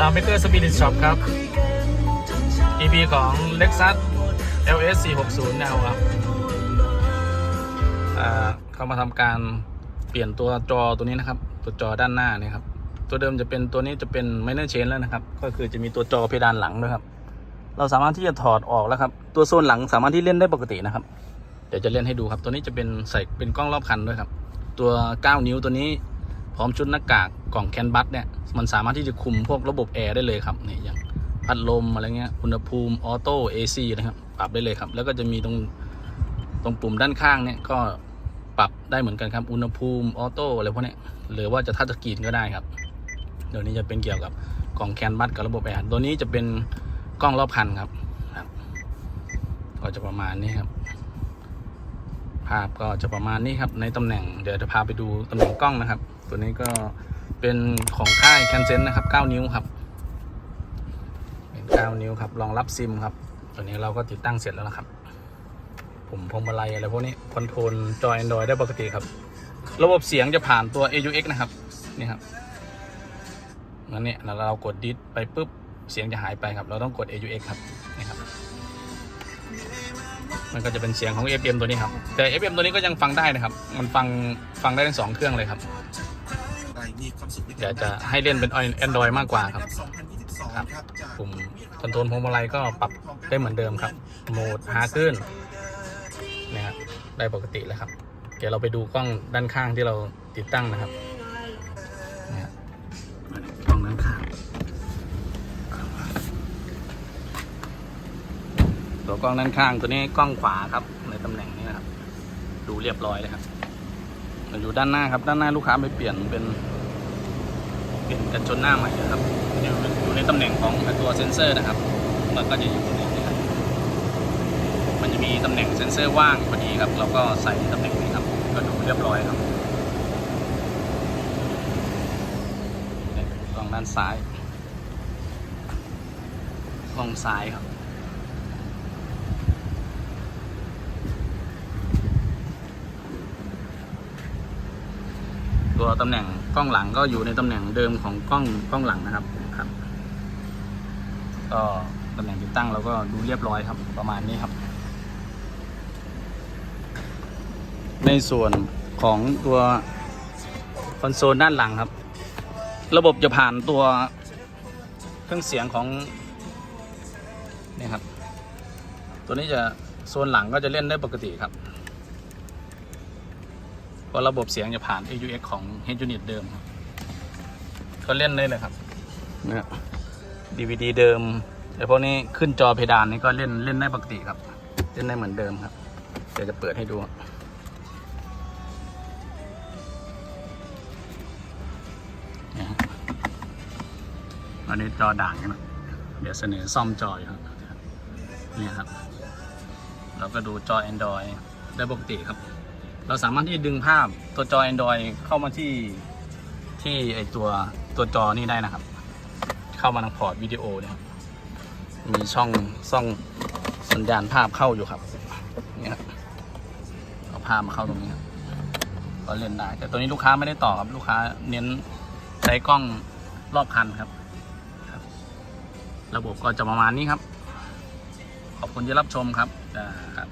ซาวเมเกอร์สปิริตช็อปครับ EP ของ Lexus LS 460 Neo ครับเขามาทำการเปลี่ยนตัวจอตัวนี้นะครับ ตัวจอด้านหน้านี่ครับ ตัวเดิมจะเป็นตัวนี้จะเป็น minor change แล้วนะครับ ก็คือจะมีตัวจอเพดานหลังด้วยครับ เราสามารถที่จะถอดออกแล้วครับ ตัวโซนหลังสามารถที่เล่นได้ปกตินะครับ เดี๋ยวจะเล่นให้ดูครับ ตัวนี้จะเป็นใส่เป็นกล้องรอบคันด้วยครับ ตัว 9 นิ้วตัวนี้ พร้อมชุดหน้ากากกล่องแคนบัสเนี่ยมันสามารถที่จะคุมพวกระบบแอร์ได้เลยครับนี่อย่างพัดลมอะไรเงี้ยอุณหภูมิออโต้ AC นะครับปรับได้เลยครับ แล้วก็จะมีตรงตรงปุ่มด้านข้างเนี่ยก็ปรับได้เหมือนกันครับอุณหภูมิออโต้อะไรพวกนี้หรือว่าจะทัชสกรีนก็ได้ครับเดี๋ยวนี้จะเป็นเกี่ยวกับกล่องแคนบัสกับระบบแอร์ตัวนี้จะเป็นกล้องรอบคันครับครับ ก็จะประมาณนี้ครับภาพก็จะประมาณนี้ครับในตำแหน่งเดี๋ยวจะพาไปดูตำแหน่งกล้องนะครับ ตัวนี้ก็เป็นของค่ายแคนเซนนะครับ 9 นิ้วครับ เป็น 9 นิ้วครับ รองรับซิมครับ ตัวนี้เราก็ติดตั้งเสร็จแล้วนะครับผมพวงมาลัยอะไรพวกนี้คอนโทรลจอย Android ได้ปกติครับ ระบบเสียงจะผ่านตัว AUX นะครับ นี่ครับงั้นเนี่ยเรากดดิสไปปุ๊บ เสียงจะหายไปครับ เราต้องกด AUX ครับ นี่ครับ มันก็จะเป็นเสียงของ FM ตัวนี้ครับ แต่ FM ตัวนี้ก็ยังฟังได้นะครับ มันฟังฟังได้ทั้งสองเครื่องเลยครับ เดี๋ยวจะให้เล่นเป็น Android มากกว่าครับครับปุ่มคอนโทรลพวงมาลัยก็ปรับได้เหมือนเดิมครับ โหมดหาขึ้นเนี่ยครับได้ปกติแล้วครับ เดี๋ยวเราไปดูกล้องด้านข้างที่เราติดตั้งนะครับเนี่ยครับกล้องด้านข้างตัวกล้องด้านข้างตัวนี้กล้องขวาครับ ในตำแหน่งนี้นะครับ ดูเรียบร้อยเลยครับมันอยู่ด้านหน้าครับ ด้านหน้าลูกค้าไปเปลี่ยนเป็น เปลี่ยนกันชนหน้าใหม่นะครับอยู่อยู่ในตำแหน่งของตัวเซนเซอร์นะครับ มันก็จะอยู่ตรงนี้นะครับมันจะมีตำแหน่งเซนเซอร์ว่างพอดีครับ เราก็ใส่ตำแหน่งนี้ครับ ก็ดูเรียบร้อยครับกล้องด้านซ้ายกล้องซ้ายครับตัวตำแหน่ง ล้องหลังก็อยู่ในตำแหน่งเดิมของกล้องกล้องหลังนะครับครับก็ตำแหน่งติดตั้งเราก็ดูเรียบร้อยครับ ประมาณนี้ครับ ในส่วนของตัวคอนโซลด้านหลังครับ ระบบจะผ่านตัวเครื่องเสียงของนี่ครับ ตัวนี้จะโซนหลังก็จะเล่นได้ปกติครับ เพราะระบบเสียงจะผ่าน AUX ของ Head Unit เดิมครับก็เล่นได้เลยครับเนี่ย DVD เดิม แต่พวกนี้ขึ้นจอเพดานนี่ก็เล่นเล่นได้ปกติครับ เล่นได้เหมือนเดิมครับ เดี๋ยวจะเปิดให้ดูเนี่ยฮะอันนี้จอด่างกันนะเดี๋ยวเสนอซ่อมจออยู่ครับเนี่ยครับ เราก็ดูจอ Android ได้ปกติครับ เราสามารถที่จะดึงภาพตัวจอ Android เข้ามาที่ที่ไอตัวตัวจอนี่ได้นะครับ เข้ามาทางพอร์ตวิดีโอเนี่ยครับมีช่องช่องสัญญาณภาพเข้าอยู่ครับเนี่ยครับเอาภาพมาเข้าตรงนี้ครับก็เล่นได้ แต่ตัวนี้ลูกค้าไม่ได้ต่อครับลูกค้าเน้นใช้กล้องรอบคันครับ ระบบก็จะประมาณนี้ครับ ขอบคุณที่รับชมครับอ่าครับ